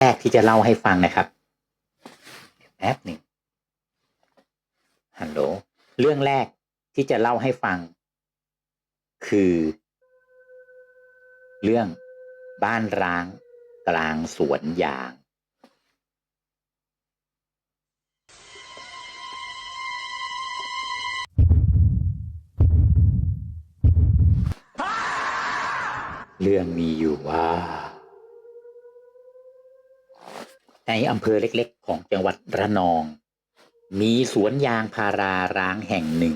แรกที่จะเล่าให้ฟังนะครับแป๊บหนึ่งฮัลโหลเรื่องแรกที่จะเล่าให้ฟัง คือ เรื่องบ้านร้างกลางสวนยาง เรื่องมีอยู่ว่า ในอำเภอเล็กๆ ของจังหวัดระนอง มีสวนยางพาราร้างแห่งหนึ่ง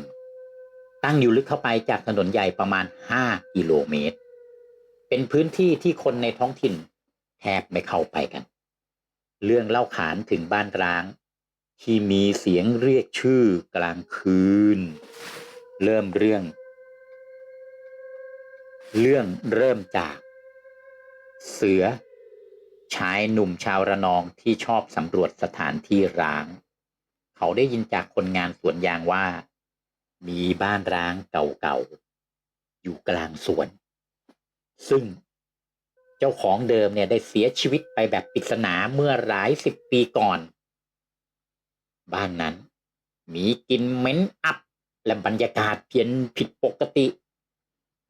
ตั้งอยู่ลึกเข้าไปจากถนนใหญ่ประมาณ 5 กิโลเมตร เป็นพื้นที่ที่คนในท้องถิ่นแทบไม่เข้าไปกัน เรื่องเล่าขานถึงบ้านร้าง ที่มีเสียงเรียกชื่อกลางคืน เริ่มเรื่อง เรื่องเริ่มจาก เสือ ชายหนุ่มชาวระนองที่ชอบสำรวจสถานที่ร้าง เขาได้ยินจากคนงานสวนยางว่า มีบ้านร้างเก่าๆ อยู่กลางสวน ซึ่งเจ้าของเดิมเนี่ยได้เสียชีวิตไปแบบปริศนาเมื่อหลายสิบปีก่อน บ้านนั้น มีกินเหม็นอับและบรรยากาศเพี้ยนผิดปกติ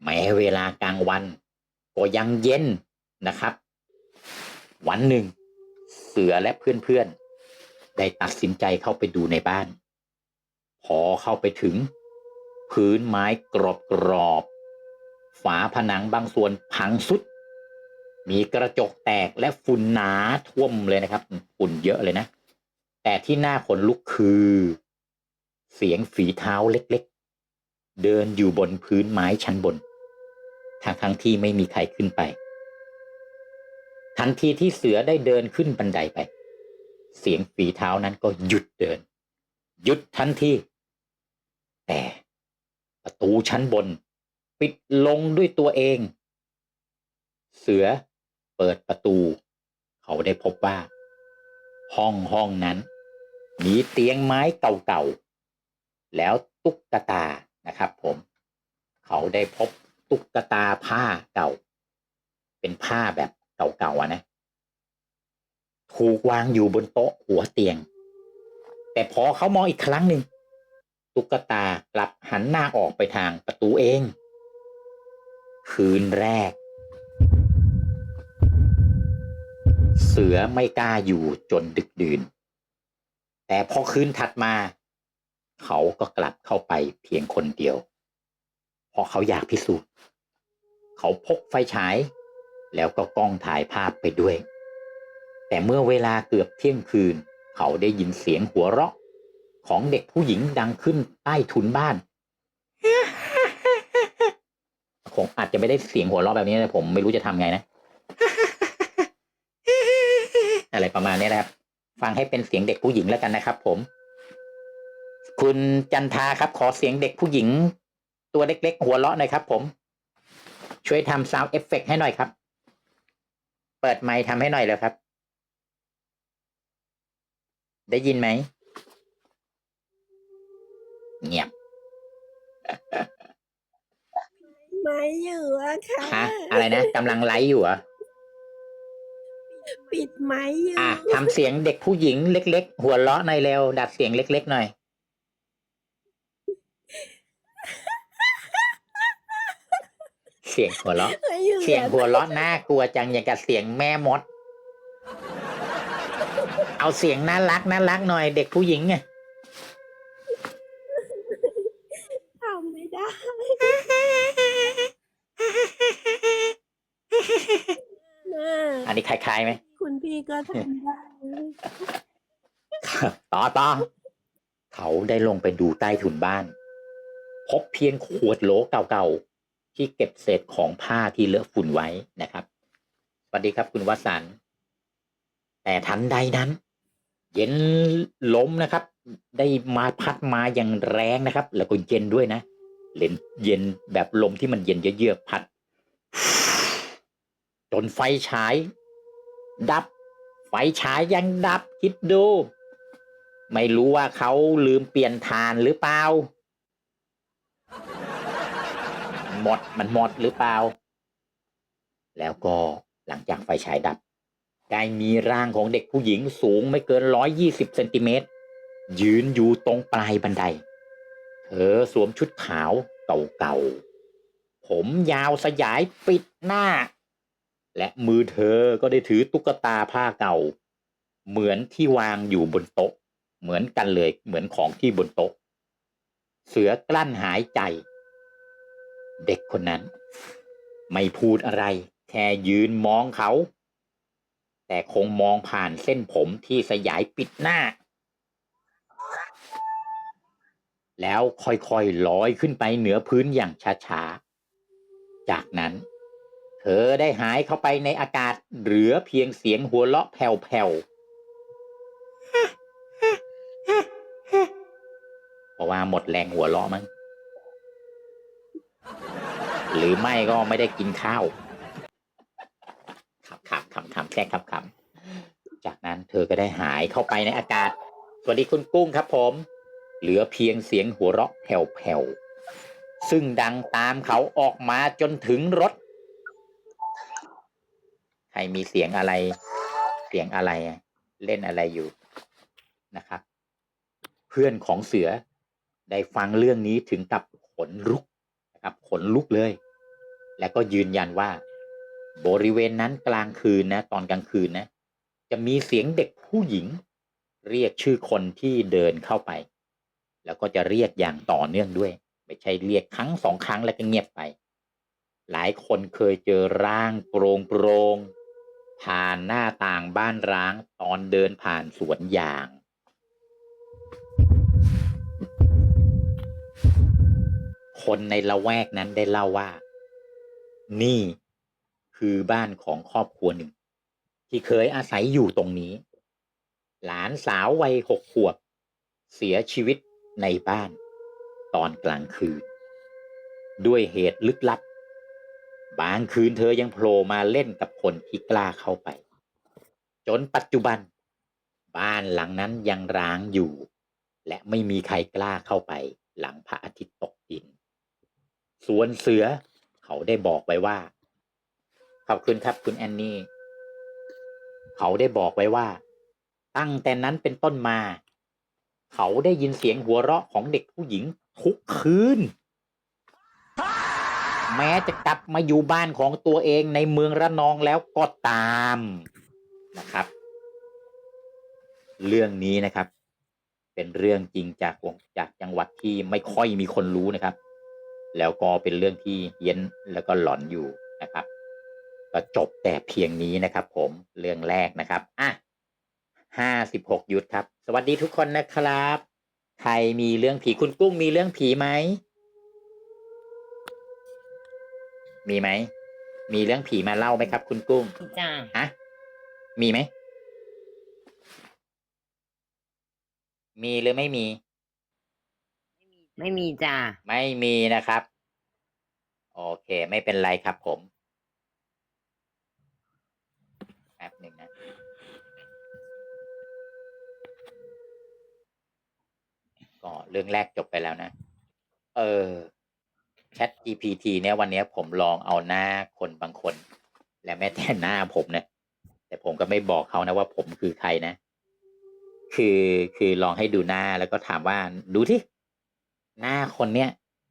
แม้เวลากลางวัน ก็ยังเย็นนะครับ วันหนึ่ง เสือและเพื่อนๆ ได้ตัดสินใจเข้าไปดูในบ้าน พอเข้าไปถึง พื้นไม้กรอบๆฝาผนังบางส่วนพังสุด มีกระจกแตกและฝุ่นหนาท่วมเลยนะครับ ฝุ่นเยอะเลยนะ แต่ที่น่าขนลุกคือ เสียงฝีเท้าเล็กๆ เดินอยู่บนพื้นไม้ชั้นบนทั้งทั้งที่ไม่มีใครขึ้นไป ทันทีที่เสือได้เดินขึ้นบันไดไป เสียงฝีเท้านั้นก็หยุดเดิน หยุดทันที แต่ประตูชั้นบน ปิดลงด้วยตัวเอง เสือเปิดประตู เขาได้พบว่า ห้องห้องนั้น มีเตียงไม้เก่าๆ แล้วตุ๊กตานะครับผม เขาได้พบตุ๊กตาผ้าเก่า เป็นผ้าแบบ เก่าๆนะถูกวางอยู่บนโต๊ะหัวเตียง แต่พอเขามองอีกครั้งหนึ่งตุ๊กตากลับหันหน้าออกไปทางประตูเอง คืนแรก เสือไม่กล้าอยู่จนดึกดื่น แต่พอคืนถัดมา เขาก็กลับเข้าไปเพียงคนเดียว เพราะเขาอยากพิสูจน์ เขาพกไฟฉาย แล้วก็กล้องถ่ายภาพไปด้วย แต่เมื่อเวลาเกือบเที่ยงคืน เขาได้ยินเสียงหัวเราะ ของเด็กผู้หญิงดังขึ้นใต้ถุนบ้านคงอาจจะไม่ได้เสียงหัวเราะแบบนี้นะผมไม่รู้จะทำไงนะ อะไรประมาณนี้นะครับ ฟังให้เป็นเสียงเด็กผู้หญิงแล้วกันนะครับ ผม คุณจันทาครับ ขอเสียงเด็กผู้หญิง ตัวเล็กๆ หัวเราะหน่อยครับ ผม ช่วยทำซาวเอฟเฟกให้หน่อยครับ เปิดไมค์ทำให้หน่อยเลยครับ ได้ยินไหม เงียบไม่อยู่อะค่ะฮะอะไรนะกำลังไลฟ์อยู่เหรอปิดไม้อยู่อะทำเสียงเด็กผู้หญิงเล็ก ๆ หัวเราะหน่อยเร็ว ดัดเสียงเล็ก ๆ หน่อย เสียงหัวเราะไม่อยู่เสียงหัวเราะน่ากลัวจังอย่างกับเสียงแม่มด เอาเสียงน่ารักน่ารักหน่อยเด็กผู้หญิงไงทำไม่ได้นะอันนี้คล้ายๆไหม คุณพี่ก็ทำได้ต่อต่อเขาได้ลงไปดูใต้ถุนบ้าน พบเพียงขวดโหลเก่าๆ ที่เก็บเศษของผ้าที่เลอะฝุ่นไว้นะครับ สวัสดีครับคุณวสันต์แต่ทันใดนั้น เย็นลมนะครับ ได้มาพัดมาอย่างแรงนะครับ แล้วก็เย็นด้วยนะเล่นเย็นแบบลมที่มันเย็นเยือกๆพัด จนไฟฉาย ดับ ไฟฉายยังดับคิดดู ไม่รู้ว่าเขาลืมเปลี่ยนทานหรือเปล่า หมดมันหมดหรือเปล่า แล้วก็หลังจากไฟฉายดับ ได้มีร่างของเด็กผู้หญิงสูงไม่เกินร้อยยี่สิบเซนติเมตรยืนอยู่ตรงปลายบันได เธอสวมชุดขาวเก่าๆ ผมยาวสยายปิดหน้า และมือเธอก็ได้ถือตุ๊กตาผ้าเก่า เหมือนที่วางอยู่บนโต๊ะ เหมือนกันเลยเหมือนของที่บนโต๊ะ เสือกลั้นหายใจ เด็กคนนั้น ไม่พูดอะไร แค่ยืนมองเขา แต่คงมองผ่านเส้นผมที่สยายปิดหน้า แล้วค่อยๆลอยขึ้นไปเหนือพื้นอย่างช้าๆ จากนั้นเธอได้หายเข้าไปในอากาศเหลือเพียงเสียงหัวเราะแผ่วๆ เพราะว่าหมดแรงหัวเราะมั้ง หรือไม่ก็ไม่ได้กินข้าวขำขำขำขำแค่ขำขำจากนั้นเธอก็ได้หายเข้าไปในอากาศ สวัสดีคุณกุ้งครับผม เหลือเพียงเสียงหัวเราะแผ่วๆ ซึ่งดังตามเขาออกมาจนถึงรถ ใครมีเสียงอะไร เสียงอะไร เล่นอะไรอยู่นะครับ เพื่อนของเสือได้ฟังเรื่องนี้ถึงกับขนลุก นะครับขนลุกเลย และก็ยืนยันว่า บริเวณนั้นกลางคืนนะ ตอนกลางคืนนะ จะมีเสียงเด็กผู้หญิง เรียกชื่อคนที่เดินเข้าไป แล้วก็จะเรียกอย่างต่อเนื่องด้วย ไม่ใช่เรียกครั้งสองครั้งแล้วก็เงียบไป หลายคนเคยเจอร่างโปรงโปรงๆผ่านหน้าต่างบ้านร้างตอนเดินผ่านสวนยาง คนในละแวกนั้นได้เล่าว่า นี่คือบ้านของครอบครัวหนึ่ง ที่เคยอาศัยอยู่ตรงนี้ หลานสาววัยหกขวบ เสียชีวิตในบ้าน ตอนกลางคืน ด้วยเหตุลึกลับ บางคืนเธอยังโผล่มาเล่นกับคนที่กล้าเข้าไป จนปัจจุบัน บ้านหลังนั้นยังร้างอยู่ และไม่มีใครกล้าเข้าไปหลังพระอาทิตย์ตกดิน ส่วนเสือ เขาได้บอกไว้ว่า ขอบคุณครับคุณแอนนี่ เขาได้บอกไว้ว่า ตั้งแต่นั้นเป็นต้นมา เขาได้ยินเสียงหัวเราะของเด็กผู้หญิงทุกคืน แม้จะกลับมาอยู่บ้านของตัวเองในเมืองระนองแล้วก็ตามนะครับ เรื่องนี้นะครับ เป็นเรื่องจริงจากวงจากจังหวัดที่ไม่ค่อยมีคนรู้นะครับ แล้วก็เป็นเรื่องที่เฮี้ยนแล้วก็หลอนอยู่นะครับ ก็จบแต่เพียงนี้นะครับ ผมเรื่องแรกนะครับอะห้าสิบหกยุทธครับ สวัสดีทุกคนนะครับ ใครมีเรื่องผีคุณกุ้งมีเรื่องผีไหมมีไหม มีเรื่องผีมาเล่าไหมครับ คุณกุ้งจ้าฮะมีไหม มีหรือไม่มี ไม่มีจ้าไม่มีนะครับ โอเค ไม่เป็นไรครับผมแป๊บหนึ่งนะ ก็เรื่องแรกจบไปแล้วนะ เออ Chat GPT เนี่ยวันเนี้ยผมลองเอาหน้าคนบางคน และแม้แต่หน้าผมนะแต่ผมก็ไม่บอกเขานะว่าผมคือใครนะ คือคือลองให้ดูหน้าแล้วก็ถามว่าดูที่ หน้าคนเนี้ย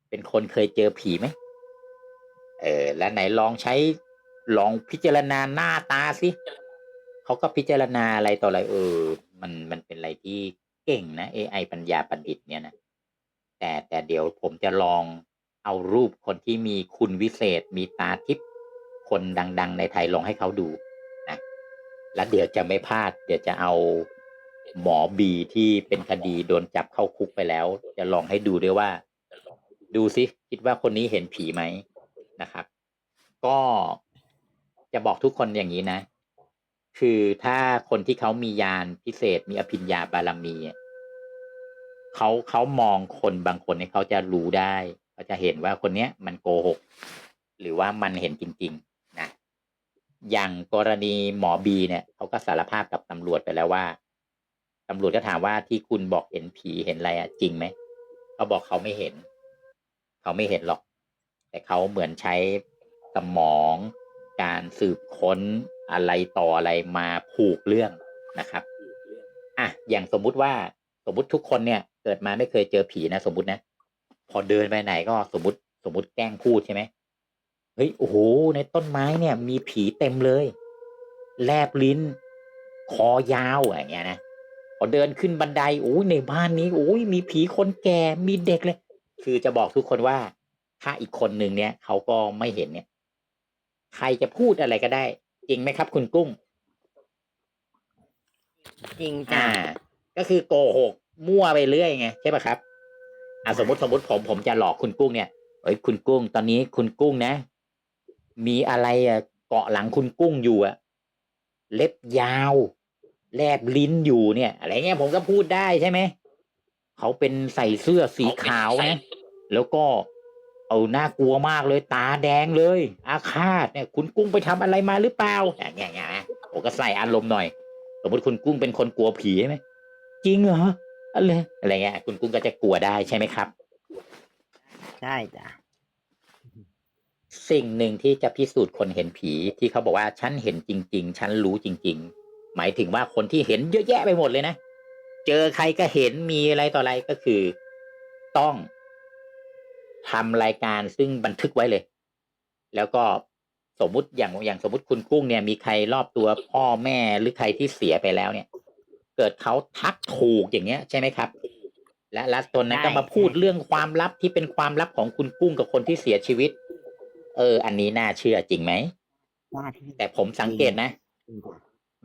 เป็นคนเคยเจอผีไหมเออ แล้วไหนลองใช้ลองพิจารณาหน้าตาสิเขาก็พิจารณาอะไรต่ออะไรเออ มันมันเป็นอะไรที่เก่งนะ AI ปัญญาประดิษฐ์เนี่ยนะแต่แต่เดี๋ยวผมจะลองเอารูปคนที่มีคุณวิเศษ มีตาทิพย์คนดัง ๆ ในไทยลองให้เขาดูนะแล้วเดี๋ยวจะไม่พลาด เดี๋ยวจะเอา หมอบีที่เป็นคดีโดนจับเข้าคุกไปแล้ว จะลองให้ดูด้วยว่า ดูสิคิดว่าคนนี้เห็นผีไหมนะครับ ก็จะบอกทุกคนอย่างนี้นะ คือถ้าคนที่เขามียานพิเศษมีอภิญญาบารมีเขาเขามองคนบางคนเนี่ยเขาจะรู้ได้เขาจะเห็นว่าคนเนี้ยมันโกหก หรือว่ามันเห็นจริง ๆ นะ อย่างกรณีหมอบีเนี่ยเขาก็สารภาพกับตำรวจไปแล้วว่า ตำรวจก็ถามว่าที่คุณบอกเห็นผีเห็นอะไรอะจริงไหมเขาบอกเขาไม่เห็น เขาไม่เห็นหรอก แต่เขาเหมือนใช้สมองการสืบค้นอะไรต่ออะไรมาผูกเรื่องนะครับอะอย่างสมมุติว่าสมมติทุกคนเนี่ย เกิดมาไม่เคยเจอผีนะ สมมตินะ พอเดินไปไหนก็สมมติ สมมติแกล้งพูดใช่ไหมเฮ้ยโอ้โหในต้นไม้เนี่ย มีผีเต็มเลย แลบลิ้น คอยาวอย่างเงี้ยนะ เดินขึ้นบันไดโอ้ยในบ้านนี้โอ้ยมีผีคนแก่มีเด็กเลย คือจะบอกทุกคนว่า ถ้าอีกคนหนึ่งเนี่ยเขาก็ไม่เห็นเนี่ย ใครจะพูดอะไรก็ได้ จริงไหมครับ คุณกุ้ง จริงจ้ะอ่าก็คือโกหกมั่วไปเรื่อยไงใช่ปะครับอ่าสมมติสมมติผมผมจะหลอกคุณกุ้งเนี่ยเอ้ยคุณกุ้ง ตอนนี้คุณกุ้งนะ มีอะไรอะเกาะหลังคุณกุ้งอยู่อะเล็บยาว แลบลิ้นอยู่เนี่ย อะไรเงี้ยผมก็พูดได้ใช่ไหมเขาเป็นใส่เสื้อสีขาวนะแล้วก็เอาน่ากลัวมากเลย ตาแดงเลย อาฆาตเนี่ย คุณกุ้งไปทำอะไรมาหรือเปล่าอย่างเงี้ยอย่างเงี้ยนะผมก็ใส่อารมณ์หน่อย สมมติคุณกุ้งเป็นคนกลัวผีใช่ไหมจริงเหรออะไรอะไรเงี้ยคุณกุ้งก็จะกลัวได้ใช่ไหมครับใช่จ้ะสิ่งหนึ่งที่จะพิสูจน์คนเห็นผีที่เขาบอกว่าฉันเห็นจริง ๆ ฉันรู้จริง ๆ หมายถึงว่าคนที่เห็นเยอะแยะไปหมดเลยนะ เจอใครก็เห็นมีอะไรต่ออะไรก็คือ ต้องทำรายการซึ่งบันทึกไว้เลย แล้วก็สมมุติอย่างอย่างสมมติคุณกุ้งเนี่ย มีใครรอบตัวพ่อแม่หรือใครที่เสียไปแล้วเนี่ย เกิดเขาทักถูกอย่างเงี้ย ใช่ไหมครับ และและตนนั้นก็มาพูดเรื่องความลับที่เป็นความลับของคุณกุ้งกับคนที่เสียชีวิต เออ อันนี้น่าเชื่อจริงไหมหน้าที่แต่ผมสังเกตนะจริงจ้ะ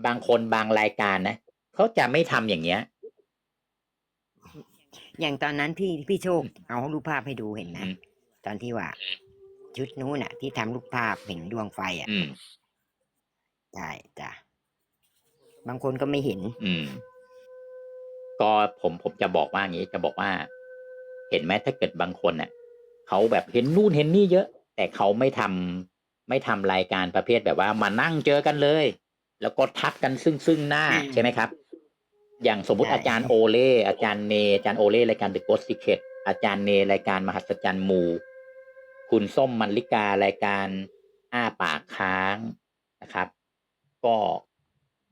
บางคนบางรายการนะเขาจะไม่ทำอย่างเงี้ย อย่างตอนนั้นพี่พี่โชคเอารูปภาพให้ดูเห็นอืนะมตอนที่ว่า ชุดนู้นน่ะ ที่ทำรูปภาพเห็นดวงไฟอะอืม ใช่จ้ะบางคนก็ไม่เห็น อืม ก็ผมผมจะบอกว่าอย่างนี้จะบอกว่า เห็นไหมถ้าเกิดบางคนเน่ะเขาแบบเห็นนู่นเห็นนี่เยอะ แต่เขาไม่ทำไม่ทำรายการประเภทแบบว่ามานั่งเจอกันเลย แล้วก็ทักกันซึ่งซึ่งหน้าอืมใช่ไหมครับ อย่างสมมุติใช่อาจารย์โอเล่อาจารย์เน อาจารย์โอเล่รายการ The Ghost Secret อาจารย์เนรายการมหัศจรรย์หมู คุณส้มมันลิการายการอ้าปากค้างนะครับ ก็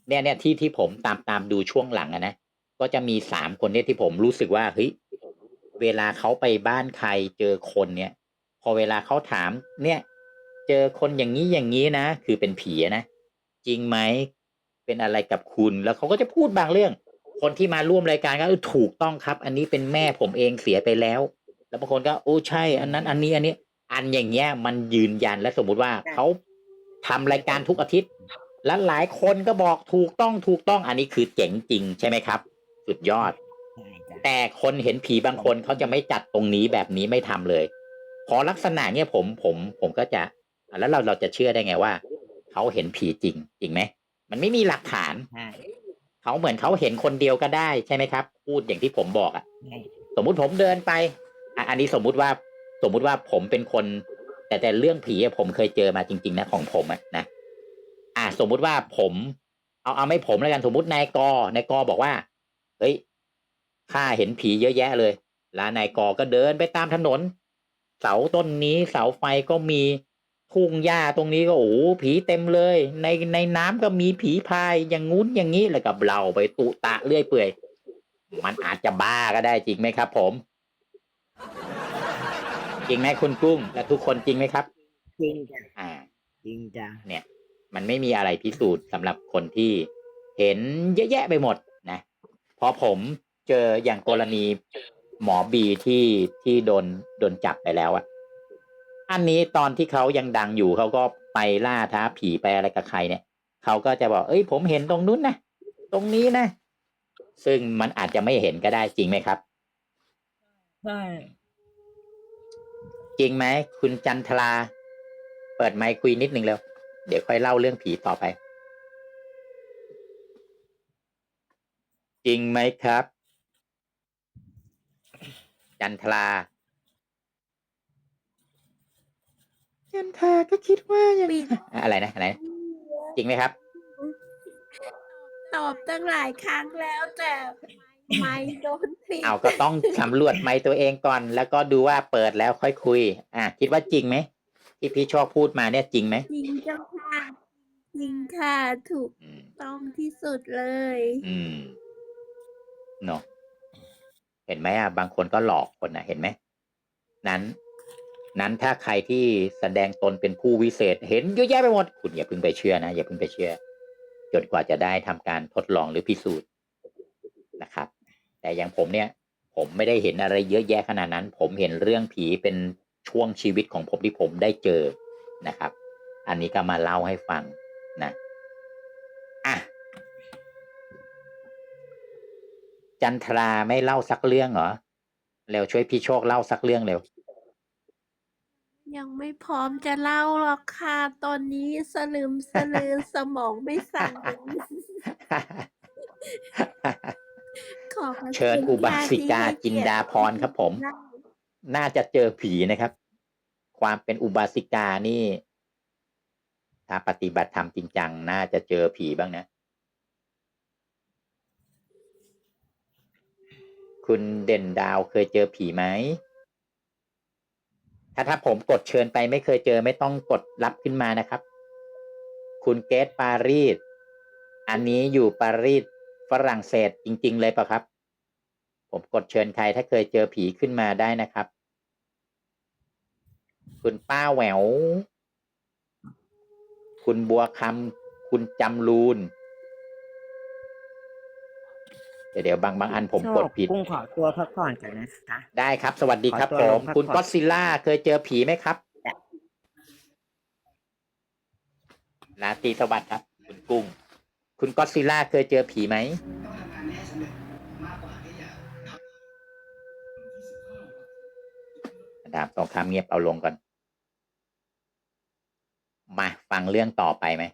เนี่ยเนี่ยที่ที่ผมตามตามดูช่วงหลังอะนะก็จะมีสามคนเนี่ยที่ผมรู้สึกว่าเฮ้ยเวลาเขาไปบ้านใครเจอคนเนี่ย พอเวลาเขาถามเนี่ย เจอคนอย่างนี้อย่างนี้นะ คือเป็นผีอะนะ จริงไหม เป็นอะไรกับคุณแล้วเขาก็จะพูดบางเรื่อง คนที่มาร่วมรายการก็เออถูกต้องครับ อันนี้เป็นแม่ผมเองเสียไปแล้ว แล้วบางคนก็โอ้ใช่ อันนั้นอันนี้อันนี้ อันอย่างเงี้ยมันยืนยันและสมมุติว่าเขาทำรายการทุกอาทิตย์ และหลายคนก็บอกถูกต้องถูกต้องอันนี้คือเจ๋งจริงใช่ไหมครับ สุดยอดใช่จ้ะแต่คนเห็นผีบางคนเขาจะไม่จัดตรงนี้แบบนี้ไม่ทำเลย พอลักษณะเนี่ยผมผมผมก็จะอะแล้วเราเราจะเชื่อได้ไงว่า เขาเห็นผีจริง จริงไหมมันไม่มีหลักฐานใช่เขาเหมือนเขาเห็นคนเดียวก็ได้ใช่ไหมครับ พูดอย่างที่ผมบอกอะใช่สมมุติผมเดินไปอะอันนี้สมมุติว่าสมมุติว่าผมเป็นคน แต่แต่เรื่องผีอะผมเคยเจอมาจริง ๆ นะของผมอะนะอะสมมุติว่าผมเอาเอาไม่ผมแล้วกันสมมุตินายกนายกบอกว่า เฮ้ยข้าเห็นผีเยอะแยะเลย แล้วนายกก็เดินไปตามถนน เสาต้นนี้เสาไฟก็มี ทุ่งหญ้าตรงนี้ก็โอ้โหผีเต็มเลย ในในน้ำก็มีผีพายอย่างงู้นอย่างนี้แล้วก็เบลาไปตุตะเรื่อยเปื่อย มันอาจจะบ้าก็ได้จริงไหมครับ ผม จริงไหมคุณกุ้ง และทุกคนจริงไหมครับ จริงจ้ะอ่า จริงจ้ะเนี่ย มันไม่มีอะไรพิสูจน์สำหรับคนที่เห็นเยอะแยะไปหมดนะพอผมเจออย่างกรณีหมอบีที่ที่โดนโดนจับไปแล้วอะ อันนี้ตอนที่เขายังดังอยู่เขาก็ไปล่าท้าผีไปอะไรกับใครเนี่ยเขาก็จะบอกเอ้ยผมเห็นตรงนู้นนะตรงนี้นะซึ่งมันอาจจะไม่เห็นก็ได้จริงไหมครับใช่จริงไหมคุณจันทรา เปิดไมค์คุยนิดนึงเร็วเดี๋ยวค่อยเล่าเรื่องผีต่อไป จริงไหมครับ จันทรา จันทราก็คิดว่าอย่างนี้อะไรนะอะไรนะจริงไหมครับ ตอบตั้งหลายครั้งแล้วแต่ไม่โดนปิดเอาก็ต้องสำรวจไมค์ตัวเองก่อน แล้วก็ดูว่าเปิดแล้วค่อยคุย อะ คิดว่าจริงไหมที่พี่ชอบพูดมาเนี่ยจริงไหมจริงเจ้าค่ะจริงค่ะถูกอืม ต้องที่สุดเลย อืมเนาะเห็นไหมอะ บางคนก็หลอกคนนะเห็นไหมนั้น นั้นถ้าใครที่แสดงตนเป็นผู้วิเศษ เห็นเยอะแยะไปหมด คุณอย่าเพิ่งไปเชื่อนะ อย่าเพิ่งไปเชื่อ จนกว่าจะได้ทำการทดลองหรือพิสูจน์นะครับ แต่อย่างผมเนี่ย ผมไม่ได้เห็นอะไรเยอะแยะขนาดนั้น ผมเห็นเรื่องผีเป็นช่วงชีวิตของผมที่ผมได้เจอนะครับ อันนี้ก็มาเล่าให้ฟังนะอะจันทราไม่เล่าสักเรื่องเหรอเร็วช่วยพี่โชคเล่าสักเรื่องเร็ว ยังไม่พร้อมจะเล่าหรอกค่ะตอนนี้สลืมสลือสมองไม่สั่นขอบพระเชิญคุณอุบาค่ะสิกาที่ให้จินดาพรครับผม เกียติน่าจะเจอผีนะครับ ความเป็นอุบาสิกานี่ ถ้าปฏิบัติธรรมจริงจังน่าจะเจอผีบ้างนะ คุณเด่นดาวเคยเจอผีไหม ถ้าถ้าผมกดเชิญไปไม่เคยเจอไม่ต้องกดรับขึ้นมานะครับ คุณเกตปารีส อันนี้อยู่ปารีสฝรั่งเศสจริง ๆ เลยปะครับ ผมกดเชิญใครถ้าเคยเจอผีขึ้นมาได้นะครับ คุณป้าแหวว คุณบัวคำคุณจำรูน เดี๋ยวเดี๋ยวบางบางอันผมโชกคดผิดกุ้งขอตัวพักผ่อนกันนะคะได้ครับ สวัสดีครับขอผตัวลมงพักคุณผ่อนก็อดซิลล่าเคยเจอผีไหมครับราตรีสวัสดิ์ครับ คุณกุ้ง คุณก็อดซิลล่าเคยเจอผีไหมดาบสองคำเงียบเอาลงก่อน มาฟังเรื่องต่อไปไหม